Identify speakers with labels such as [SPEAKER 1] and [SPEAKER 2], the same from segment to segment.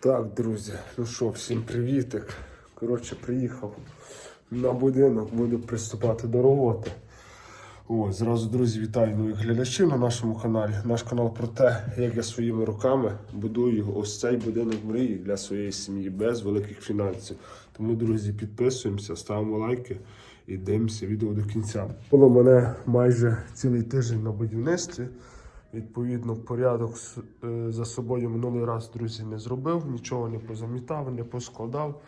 [SPEAKER 1] Так, друзі, ну що, всім привітик. Коротше, приїхав на будинок, буду приступати до роботи. О, зразу, друзі, вітаю нових глядачів на нашому каналі. Наш канал про те, як я своїми руками будую ось цей будинок мрії для своєї сім'ї без великих фінансів. Тому, друзі, підписуємося, ставимо лайки і дивимося відео до кінця. Було мене майже цілий тиждень на будівництві. Відповідно, порядок е, за собою минулий раз, друзі, не зробив, нічого не позамітав, не поскладав.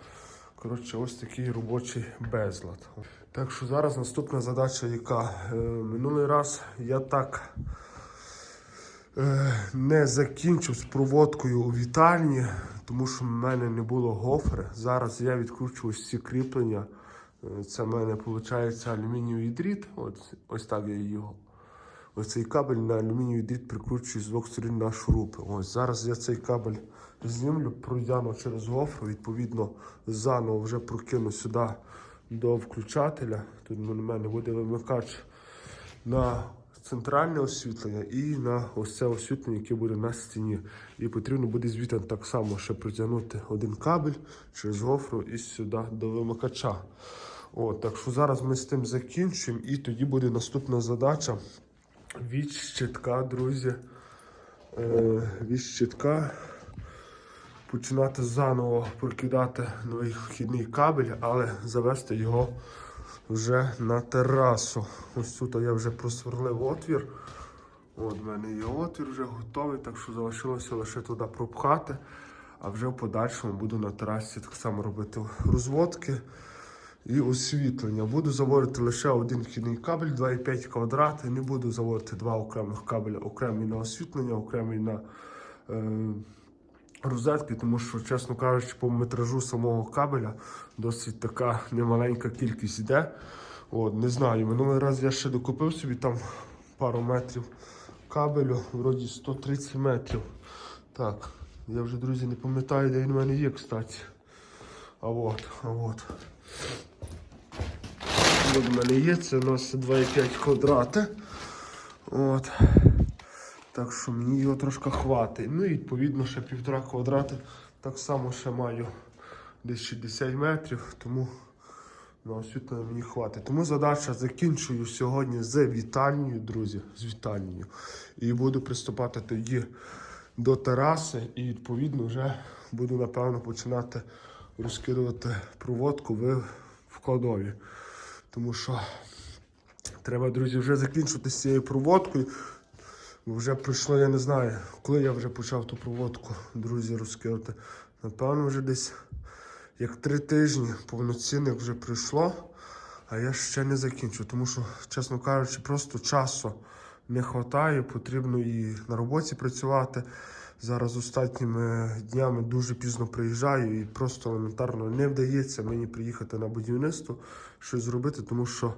[SPEAKER 1] Коротше, ось такий робочий безлад. Так що зараз наступна задача, яка Е, минулий раз я так е, не закінчив з проводкою у вітальні, тому що в мене не було гофри. Зараз я відкручу ось ці кріплення. Це в мене виходить алюмінієвий дріт. Ось, ось так я його. Ось цей кабель на алюмінієвий дріт прикручую з двох сторін на шурупи. Ось зараз я цей кабель знімлю, продяну через гофру, відповідно, заново вже прокину сюди до включателя. Тут у мене буде вимикач на центральне освітлення і на ось це освітлення, яке буде на стіні. І потрібно буде звідти так само ще протягнути один кабель через гофру і сюди до вимикача. От, так що зараз ми з тим закінчуємо, і тоді буде наступна задача від щитка, друзі. Е, від щитка починати заново прокидати новий вхідний кабель, але завести його вже на терасу. Ось тут я вже просверлив отвір. От в мене є отвір вже готовий, так що залишилося лише туди пропхати. А вже в подальшому буду на терасі так само робити розводки і освітлення. Буду заводити лише один вхідний кабель 2,5 квадрати. Не буду заводити два окремих кабеля, окремий на освітлення, окремий на е, розетки, тому що, чесно кажучи, по метражу самого кабеля досить така немаленька кількість йде. От, не знаю, минулий раз я ще докупив собі там пару метрів кабелю, вроді 130 метрів. Так, я вже, друзі, не пам'ятаю, де він в мене є, кстати. А от, а от. От в мене є, це у нас 2,5 квадрати. От. Так що мені його трошки хватить. Ну і відповідно ще півтора квадрати. Так само ще маю десь 60 метрів, тому на освітлення мені хватить. Тому задача закінчую сьогодні з вітальнею, друзі, з вітальнею. І буду приступати тоді до тераси і відповідно вже буду напевно починати розкидувати проводку в в кладові. Тому що треба, друзі, вже закінчити з цією проводкою. Бо вже пройшло, я не знаю, коли я вже почав ту проводку, друзі, розкидати. Напевно, вже десь як три тижні повноцінних вже пройшло, а я ще не закінчу. Тому що, чесно кажучи, просто часу не вистачає, потрібно і на роботі працювати. Зараз останніми днями дуже пізно приїжджаю і просто елементарно не вдається мені приїхати на будівництво, щось зробити, тому що.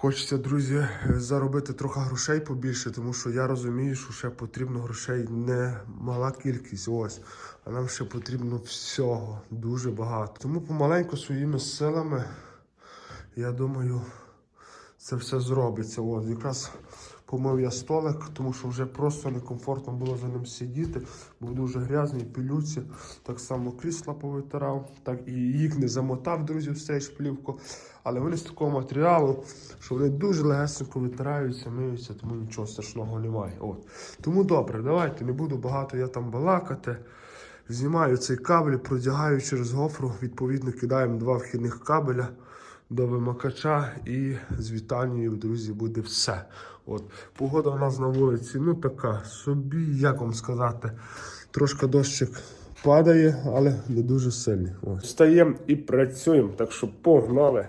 [SPEAKER 1] Хочеться, друзі, заробити трохи грошей побільше, тому що я розумію, що ще потрібно грошей не мала кількість. Ось. А нам ще потрібно всього дуже багато. Тому помаленьку своїми силами, я думаю, це все зробиться. От, якраз помив я столик, тому що вже просто некомфортно було за ним сидіти. Був дуже грязний, пилюці. Так само крісла повитирав, так і їх не замотав, друзі, в цей шплівку. Але вони з такого матеріалу, що вони дуже легесенько витираються, миються, тому нічого страшного немає. От. Тому добре, давайте не буду багато я там балакати. Знімаю цей кабель, продягаю через гофру, відповідно кидаємо два вхідних кабеля до вимикача і з вітальнею, друзі, буде все. От. Погода у нас на вулиці, ну така собі, як вам сказати, трошки дощик падає, але не дуже сильний. Встаємо і працюємо, так що погнали.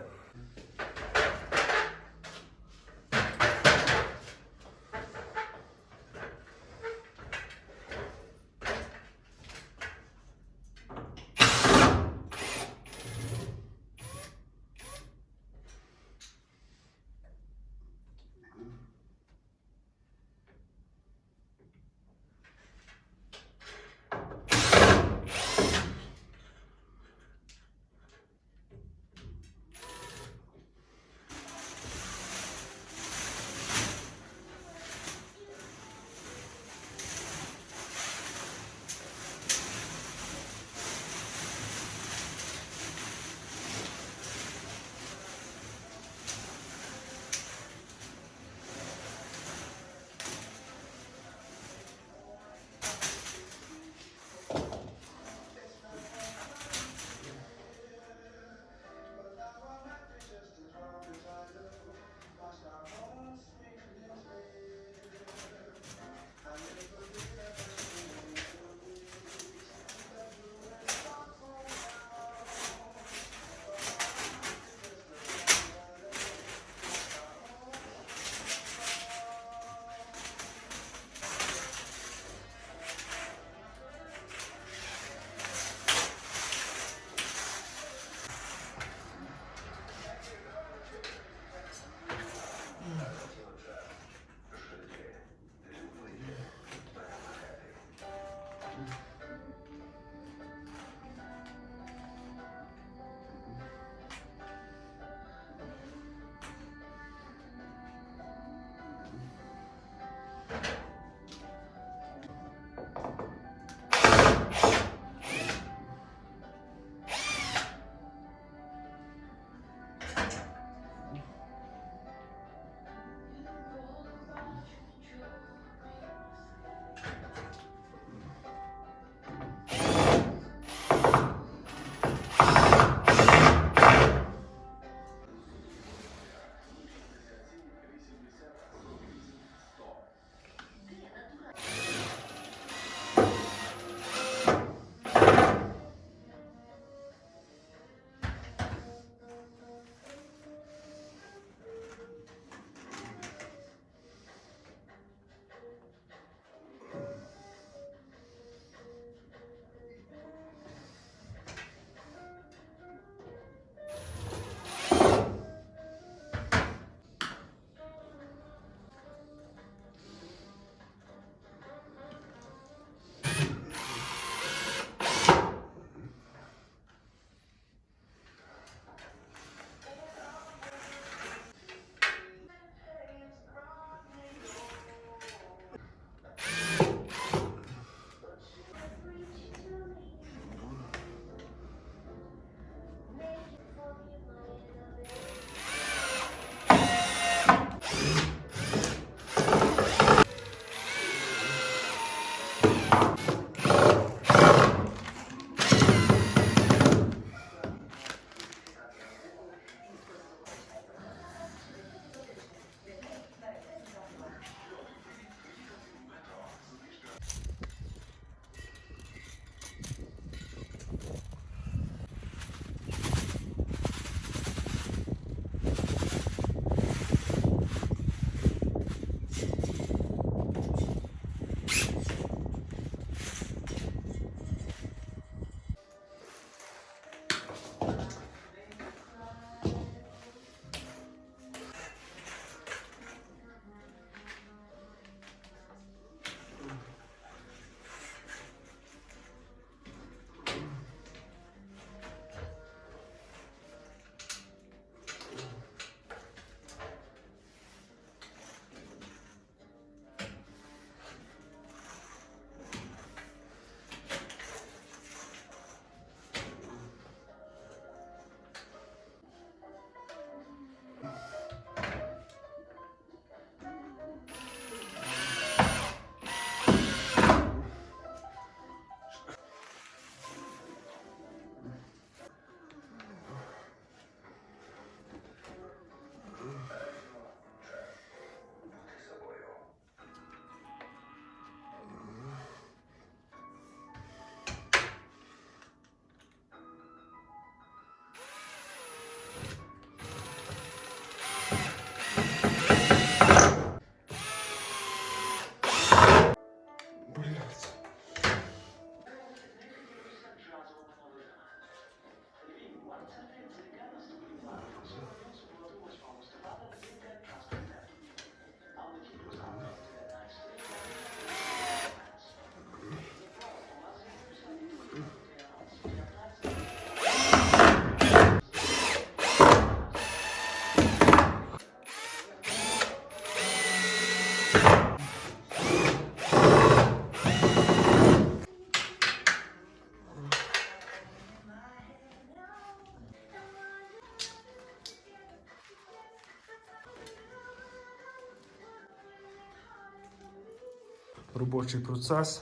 [SPEAKER 1] Робочий процес.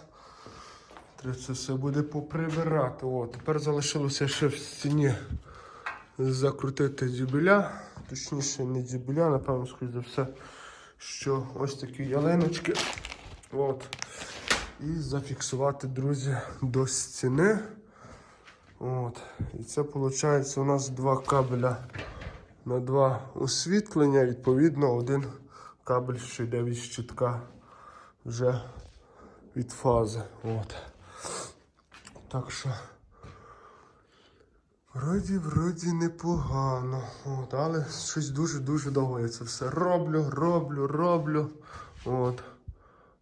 [SPEAKER 1] Треба це все буде поприбирати. О, тепер залишилося ще в стіні закрутити дюбеля. Точніше, не дюбеля, напевно, скоріше за все, що ось такі ялиночки. От. І зафіксувати, друзі, до стіни. От. І це виходить у нас два кабеля на два освітлення. Відповідно, один кабель, що йде від щитка вже від фази. От. Так що. Вроді, вроді непогано. От, але щось дуже-дуже довго я це все роблю, роблю, роблю. От.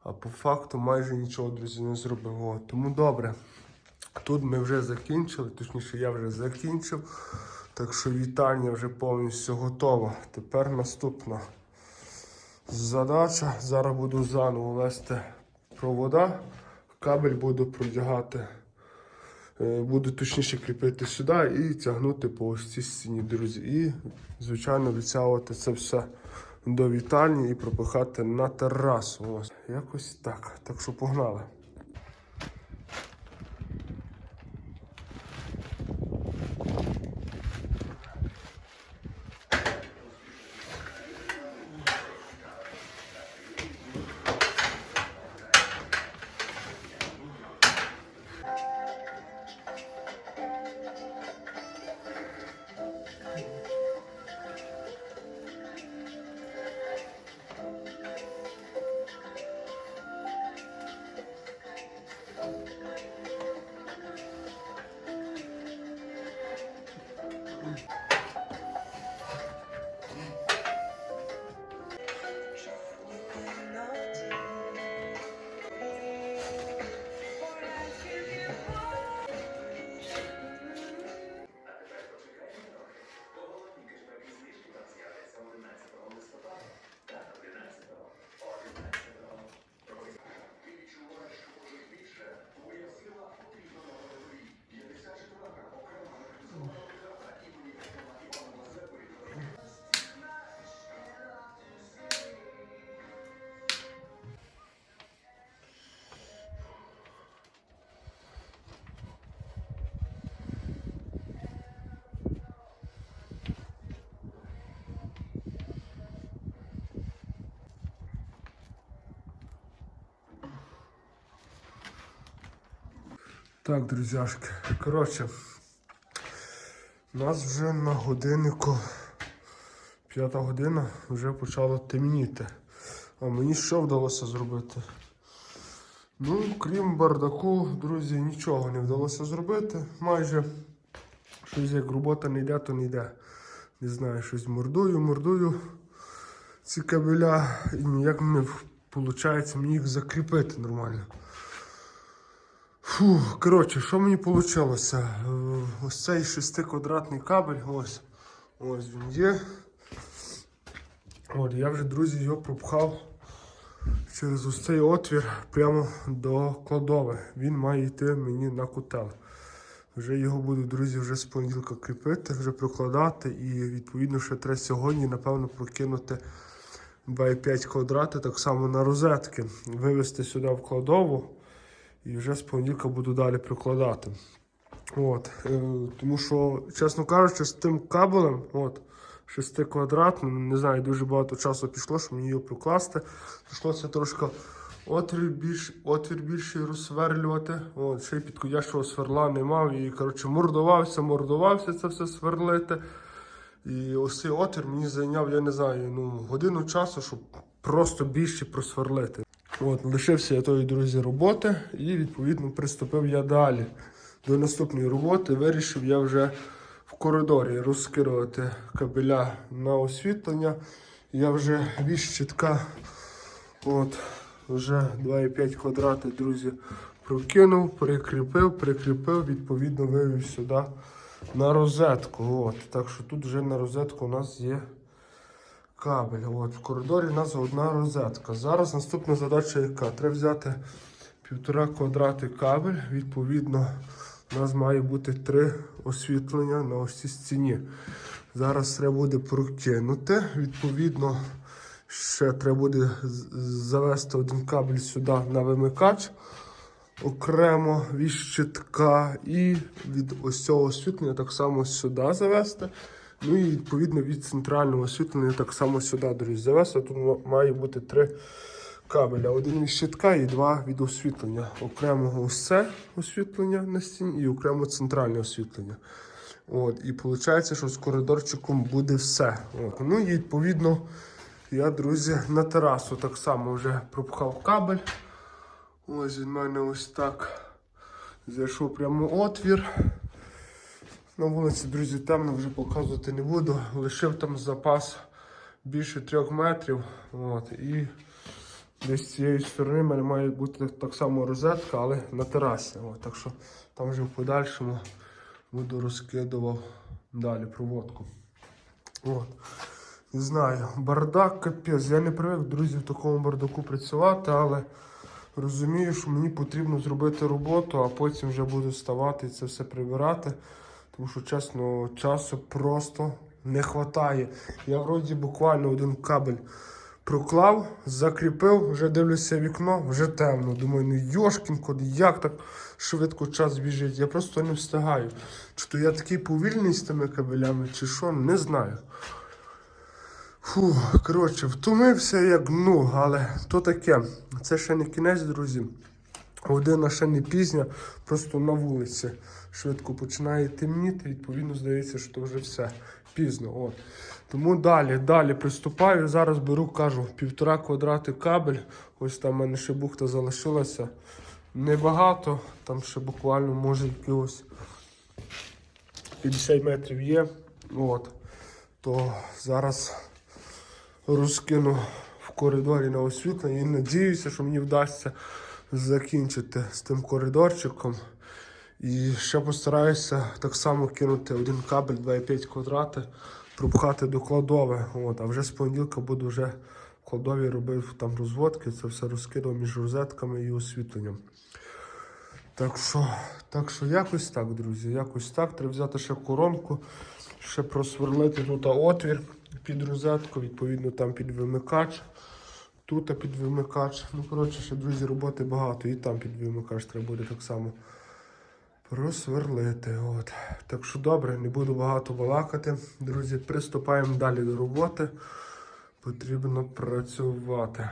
[SPEAKER 1] А по факту майже нічого, друзі, не зробив. От. Тому добре. Тут ми вже закінчили, точніше, я вже закінчив. Так що вітання вже повністю готово. Тепер наступна задача. Зараз буду заново вести провода. Кабель буду продягати. Е, Буду точніше кріпити сюди і тягнути по ось цій стіні, друзі. І, звичайно, відтягувати це все до вітальні і пропихати на терасу. Ось якось так. Так що погнали. Так, друзяшки. Коротше, у нас вже на годиннику п'ята година вже почало темніти. А мені що вдалося зробити? Ну, крім бардаку, друзі, нічого не вдалося зробити. Майже щось як робота не йде, то не йде. Не знаю, щось мордую, мордую ці кабеля і ніяк не виходить мені їх закріпити нормально. Фу, коротше, що мені вийшло? Ось цей 6 квадратний кабель, ось. Ось він є. От, я вже, друзі, його пропхав через ось цей отвір прямо до кладови. Він має йти мені на котел. Вже його буду, друзі, вже з понеділка кріпити, вже прокладати і відповідно ще треба сьогодні, напевно, прокинути 2,5 квадрати так само на розетки, вивезти сюди в кладову. І вже з понеділка буду далі прикладати. От, е, тому що, чесно кажучи, з тим кабелем, от, 6 квадратним, не знаю, дуже багато часу пішло, щоб мені його прокласти. Прийшлося трошки отвір, більш, отвір більший розсверлювати. От, ще й підходящого сверла не мав. І коротше, мордувався, мордувався це все сверлити. І ось цей отвір мені зайняв, я не знаю, ну, годину часу, щоб просто більше просверлити. От, лишився я тої, друзі, роботи і відповідно приступив я далі. До наступної роботи вирішив я вже в коридорі розкидувати кабеля на освітлення. Я вже від щитка от, вже 2,5 квадрати, друзі, прокинув, прикріпив, прикріпив, відповідно вивів сюди на розетку. От. Так що тут вже на розетку у нас є кабель. От, в коридорі у нас одна розетка. Зараз наступна задача яка? Треба взяти півтора квадрати кабель. Відповідно, у нас має бути три освітлення на ось цій стіні. Зараз треба буде прокинути. Відповідно, Ще треба буде завести один кабель сюди на вимикач окремо від щитка і від ось цього освітлення так само сюди завести. Ну і відповідно від центрального освітлення так само сюди, друзі, завести. Тут має бути три кабеля. Один від щитка і два від освітлення. Окремо ось це освітлення на стіні і окремо центральне освітлення. От, і виходить, що з коридорчиком буде все. От. Ну і відповідно я, друзі, на терасу так само вже пропхав кабель. Ось від мене ось так. Зайшов прямо отвір. На вулиці, друзі, темно вже показувати не буду. Лишив там запас більше трьох метрів. От, і десь з цієї сторони в мене має бути так само розетка, але на терасі. От, так що там вже в подальшому буду розкидував далі проводку. От. Не знаю, бардак капець. Я не привик, друзі, в такому бардаку працювати, але розумію, що мені потрібно зробити роботу, а потім вже буду вставати і це все прибирати. Тому що, чесно, часу просто не вистачає. Я вроді буквально один кабель проклав, закріпив, вже дивлюся вікно, вже темно. Думаю, ну йошкін код, як так швидко час біжить. Я просто не встигаю. Чи то я такий повільний з тими кабелями, чи що, не знаю. Фу, коротше, втомився як ну, але то таке. Це ще не кінець, друзі. Година ще не пізня, просто на вулиці швидко починає темніти, відповідно, здається, що то вже все пізно. От. Тому далі, далі приступаю. Зараз беру, кажу, півтора квадрати кабель. Ось там в мене ще бухта залишилася. Небагато, там ще буквально може якихось 50 метрів є. От. То зараз розкину в коридорі на освітлення і надіюся, що мені вдасться закінчити з тим коридорчиком. І ще постараюся так само кинути один кабель 2,5 квадрати, пропхати до кладови. От, а вже з понеділка буду вже в кладові робив там розводки, це все розкидав між розетками і освітленням. Так що, так що якось так, друзі, якось так. Треба взяти ще коронку, ще просверлити тут отвір під розетку, відповідно там під вимикач. Тут під вимикач. Ну, коротше, ще, друзі, роботи багато. І там під вимикач треба буде так само просверлити. От. Так що добре, не буду багато балакати. Друзі, приступаємо далі до роботи. Потрібно працювати.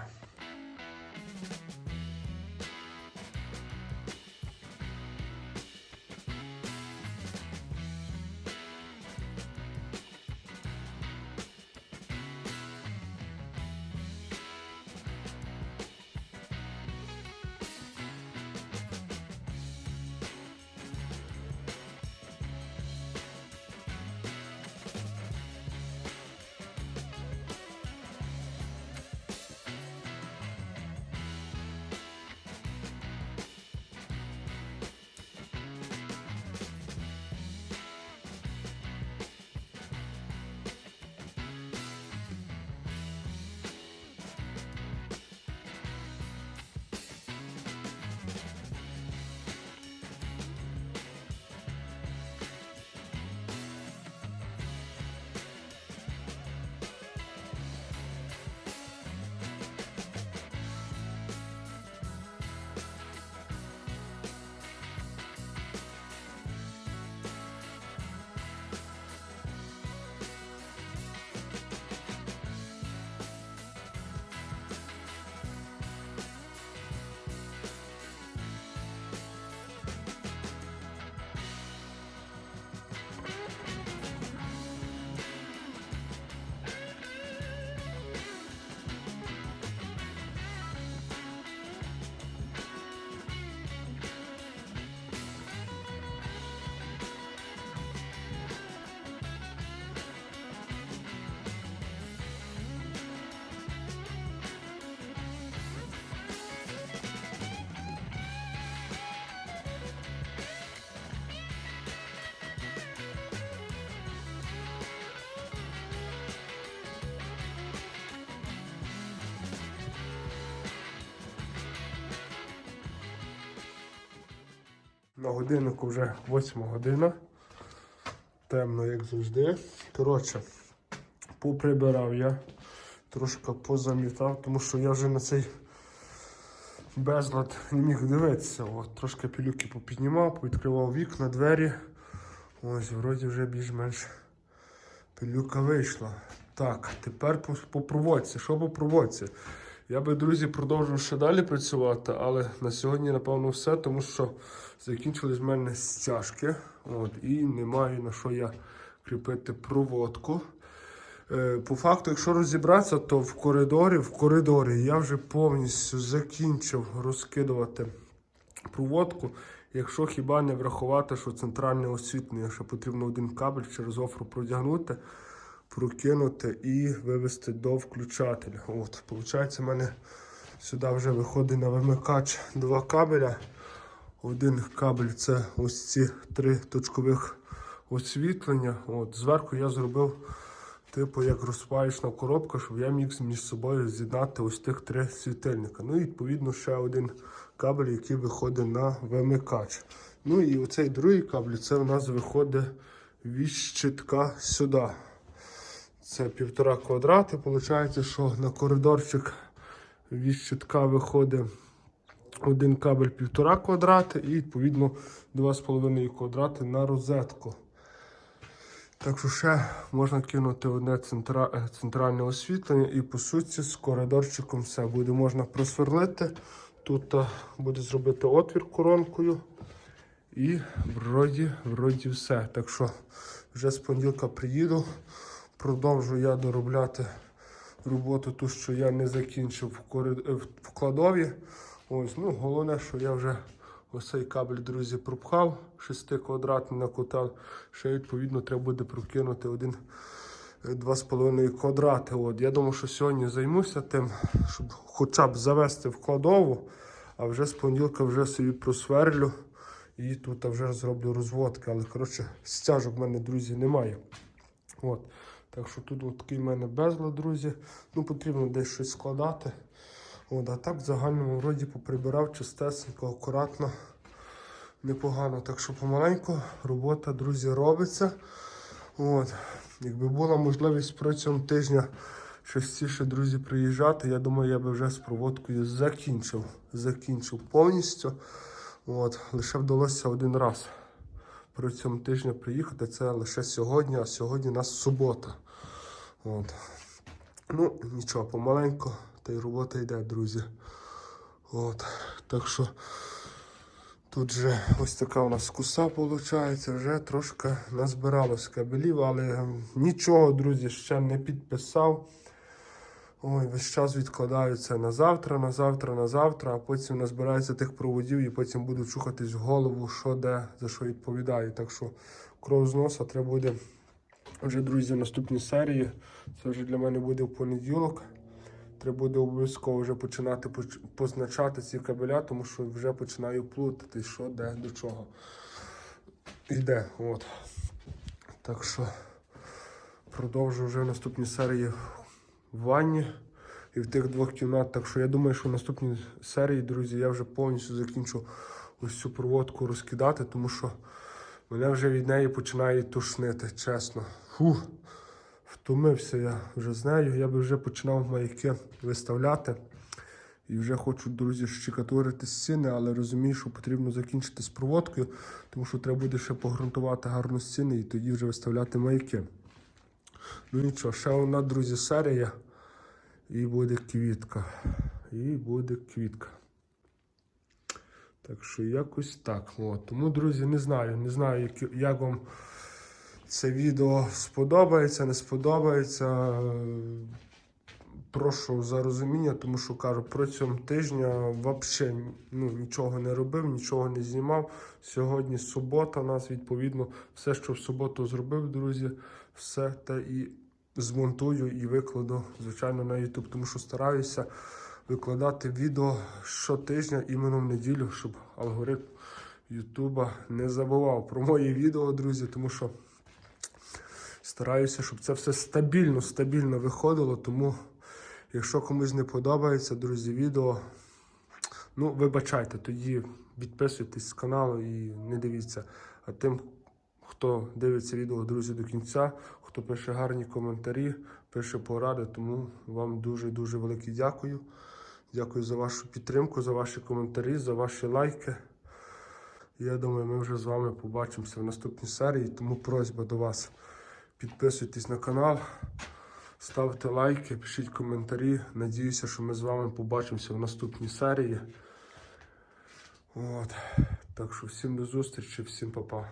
[SPEAKER 1] На годиннику вже 8 година. Темно, як завжди. Коротше, поприбирав я трошки позамітав, тому що я вже на цей безлад не міг дивитися. От, трошки пілюки попіднімав, повідкривав вікна, двері. Ось, вроді вже більш-менш пилюка вийшла. Так, тепер по, по проводці. Що по проводці? Я би, друзі, продовжив ще далі працювати, але на сьогодні, напевно, все, тому що закінчились в мене стяжки. От, і немає на що я кріпити проводку. Е, По факту, якщо розібратися, то в коридорі, в коридорі я вже повністю закінчив розкидувати проводку. Якщо хіба не врахувати, що центральне освітлення, що потрібно один кабель через офру продягнути, прокинути і вивести до включателя. От, виходить, у мене сюди вже виходить на вимикач два кабеля. Один кабель це ось ці три точкових освітлення. От, зверху я зробив типу як розпаєчна коробка, щоб я міг між собою з'єднати ось тих три світильника. Ну і відповідно ще один кабель, який виходить на вимикач. Ну і оцей другий кабель, це у нас виходить від щитка сюди. Це півтора квадрати. Виходить, що на коридорчик від щитка виходить один кабель півтора квадрати і відповідно 2,5 квадрати на розетку. Так що ще можна кинути одне центра... центральне освітлення і по суті з коридорчиком все буде можна просверлити. Тут е, буде зробити отвір коронкою. І вроді, вроді все. Так що вже з понеділка приїду. Продовжу я доробляти роботу, ту, що я не закінчив е, в кладові. Ось, ну, головне, що я вже ось цей кабель, друзі, пропхав 6 квадратний на котел. Ще відповідно треба буде прокинути один е, 2,5 квадрати. От. Я думаю, що сьогодні займуся тим, щоб хоча б завести в кладову, а вже з понеділка вже собі просверлю і тут вже зроблю розводки. Але коротше, стяжок в мене, друзі, немає. От. Так що тут от такий в мене безлад, друзі. Ну, потрібно десь щось складати. От, а так в загальному вроді поприбирав чистесенько, акуратно, непогано. Так що помаленьку робота, друзі, робиться. От. Якби була можливість протягом тижня частіше, друзі, приїжджати, я думаю, я би вже з проводкою закінчив. Закінчив повністю. От. Лише вдалося один раз протягом тижня приїхати. Це лише сьогодні, а сьогодні у нас субота. От. Ну, нічого, помаленьку, та й робота йде, друзі. От. Так що тут вже ось така у нас куса виходить, вже трошки назбиралось кабелів, але нічого, друзі, ще не підписав. Ой, весь час відкладаються на завтра, на завтра, на завтра, а потім назбирається тих проводів і потім буду чухатись в голову, що де, за що відповідаю. Так що кров з носа треба буде вже, друзі, в наступній серії. Це вже для мене буде в понеділок. Треба буде обов'язково вже починати позначати ці кабеля, тому що вже починаю плутати, що де до чого йде. От. Так що продовжу вже в наступній серії в ванні і в тих двох кімнат. Так що я думаю, що в наступній серії, друзі, я вже повністю закінчу ось цю проводку розкидати, тому що мене вже від неї починає тушнити, чесно. Фух, втомився я вже з нею. Я би вже починав маяки виставляти. І вже хочу, друзі, щекатурити стіни, але розумію, що потрібно закінчити з проводкою, тому що треба буде ще погрунтувати гарно стіни і тоді вже виставляти маяки. Ну нічого, ще одна, друзі, серія. І буде квітка. І буде квітка. Так що якось так. От. Тому, друзі, не знаю. Не знаю, як вам це відео сподобається, не сподобається. Прошу за розуміння, тому що кажу, протягом тижня взагалі ну, нічого не робив, нічого не знімав. Сьогодні субота, нас відповідно все, що в суботу зробив, друзі, все те і змонтую і викладу, звичайно, на YouTube, тому що стараюся викладати відео щотижня, іменно в неділю, щоб алгоритм Ютуба не забував про мої відео, друзі, тому що стараюся, щоб це все стабільно, стабільно виходило. Тому, якщо комусь не подобається, друзі, відео, ну, вибачайте, тоді підписуйтесь з каналу і не дивіться. А тим, хто дивиться відео, друзі, до кінця, хто пише гарні коментарі, пише поради, тому вам дуже-дуже велике дякую. Дякую за вашу підтримку, за ваші коментарі, за ваші лайки. Я думаю, ми вже з вами побачимося в наступній серії, тому просьба до вас. Підписуйтесь на канал, ставте лайки, пишіть коментарі. Надіюся, що ми з вами побачимося в наступній серії. От. Так що всім до зустрічі, всім па-па.